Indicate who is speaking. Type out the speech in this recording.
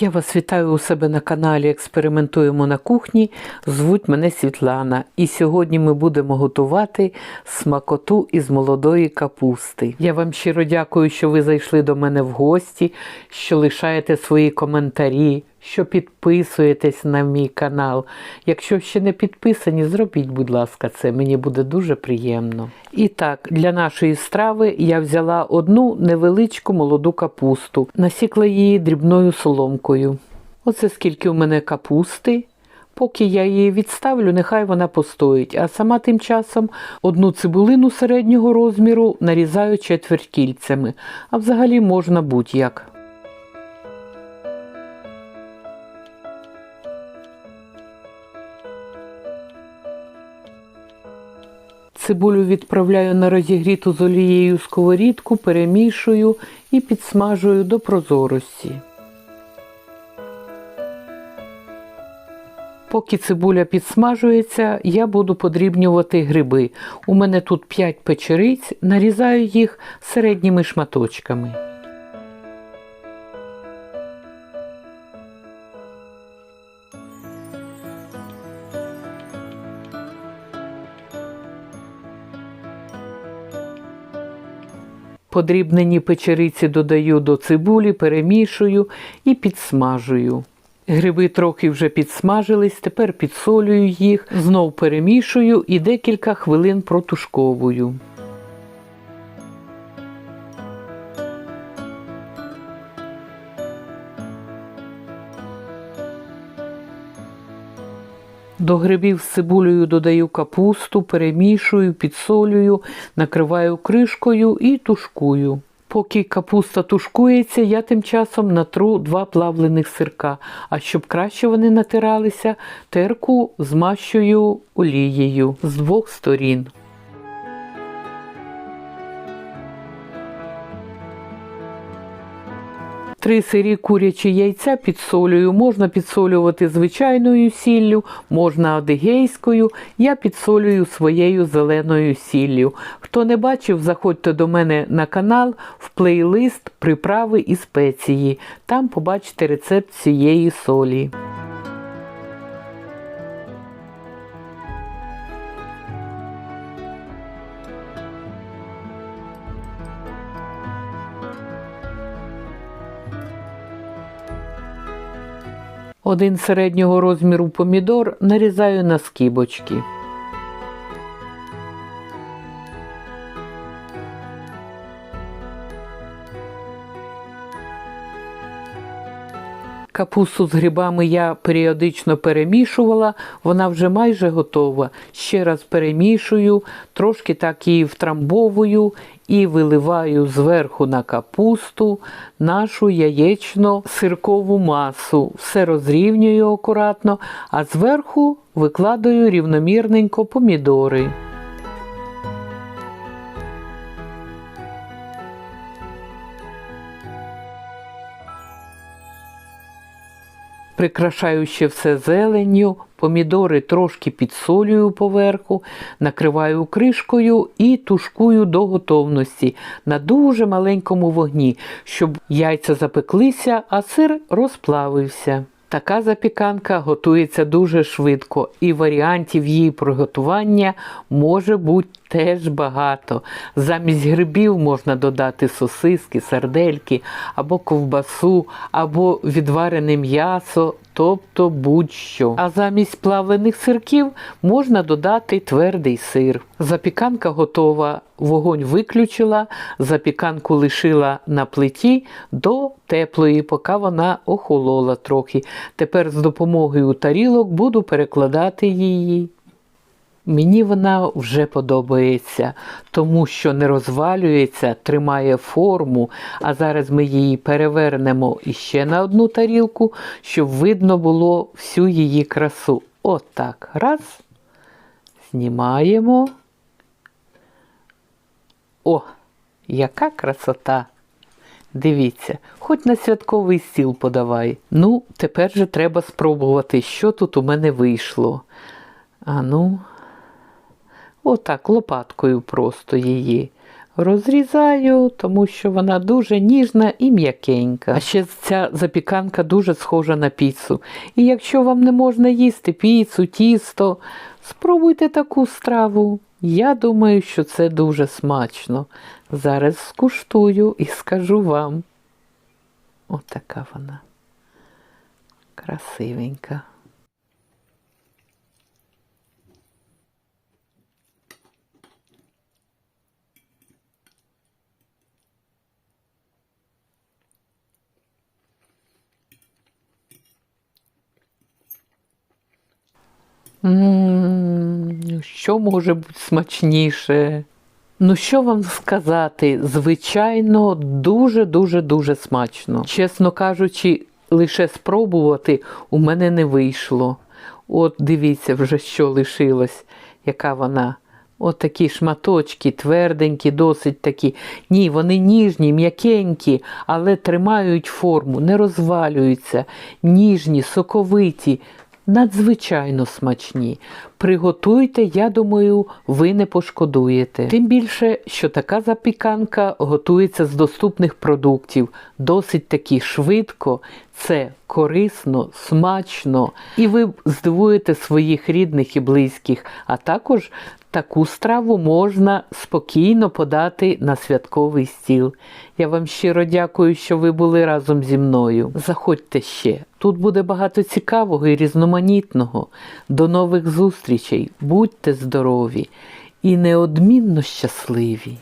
Speaker 1: Я вас вітаю у себе на каналі Експериментуємо на кухні. Звуть мене Світлана. І сьогодні ми будемо готувати смакоту із молодої капусти. Я вам щиро дякую, що ви зайшли до мене в гості, що лишаєте свої коментарі, що підписуєтесь на мій канал. Якщо ще не підписані, зробіть, будь ласка, це мені буде дуже приємно. І так, для нашої страви я взяла одну невеличку молоду капусту, насікла її дрібною соломкою. Оце скільки у мене капусти. Поки я її відставлю, нехай вона постоїть, а сама тим часом одну цибулину середнього розміру нарізаю четвертькільцями, а взагалі можна будь-як. Цибулю відправляю на розігріту з олією сковорідку, перемішую і підсмажую до прозорості. Поки цибуля підсмажується, я буду подрібнювати гриби. У мене тут 5 печериць, нарізаю їх середніми шматочками. Подрібнені печериці додаю до цибулі, перемішую і підсмажую. Гриби трохи вже підсмажились, тепер підсолюю їх, знов перемішую і декілька хвилин протушковую. До грибів з цибулею додаю капусту, перемішую, підсолюю, накриваю кришкою і тушкую. Поки капуста тушкується, я тим часом натру два плавлених сирка. А щоб краще вони натиралися, терку змащую олією з двох сторін. Три сирі курячі яйця підсолюю. Можна підсолювати звичайною сіллю, можна адигейською. Я підсолюю своєю зеленою сіллю. Хто не бачив, заходьте до мене на канал в плейлист Приправи і спеції. Там побачите рецепт цієї солі. Один середнього розміру помідор нарізаю на скибочки. Капусту з грибами я періодично перемішувала, вона вже майже готова. Ще раз перемішую, трошки так її втрамбовую і виливаю зверху на капусту нашу яєчно-сиркову масу. Все розрівнюю акуратно, а зверху викладаю рівномірненько помідори. Прикрашаю ще все зеленню, помідори трошки підсолюю поверху, накриваю кришкою і тушкую до готовності на дуже маленькому вогні, щоб яйця запеклися, а сир розплавився. Така запіканка готується дуже швидко, і варіантів її приготування може бути теж багато. Замість грибів можна додати сосиски, сардельки, або ковбасу, або відварене м'ясо, тобто будь-що. А замість плавлених сирків можна додати твердий сир. Запіканка готова, вогонь виключила, запіканку лишила на плиті до теплої, поки вона охолола трохи. Тепер з допомогою тарілок буду перекладати її. Мені вона вже подобається, тому що не розвалюється, тримає форму, а зараз ми її перевернемо іще на одну тарілку, щоб видно було всю її красу. Отак. Раз. Знімаємо. О, яка красота! Дивіться, хоч на святковий стіл подавай. Ну, тепер же треба спробувати, що тут у мене вийшло. А ну, отак, лопаткою просто її Розрізаю, тому що вона дуже ніжна і м'якенька. А ще ця запіканка дуже схожа на піцу. І якщо вам не можна їсти піцу, тісто, спробуйте таку страву. Я думаю, що це дуже смачно. Зараз скуштую і скажу вам. Отака вона. Красивенька. Що може бути смачніше? Ну, що вам сказати? Звичайно, дуже-дуже дуже смачно. Чесно кажучи, лише спробувати у мене не вийшло. От дивіться, вже що лишилось, яка вона. От такі шматочки, тверденькі, досить такі. Ні, вони ніжні, м'якенькі, але тримають форму, не розвалюються, ніжні, соковиті, надзвичайно смачні. Приготуйте, я думаю, ви не пошкодуєте. Тим більше, що така запіканка готується з доступних продуктів, досить таки швидко, це корисно, смачно, і ви здивуєте своїх рідних і близьких, а також таку страву можна спокійно подати на святковий стіл. Я вам щиро дякую, що ви були разом зі мною. Заходьте ще. Тут буде багато цікавого і різноманітного. До нових зустрічей. Будьте здорові і неодмінно щасливі.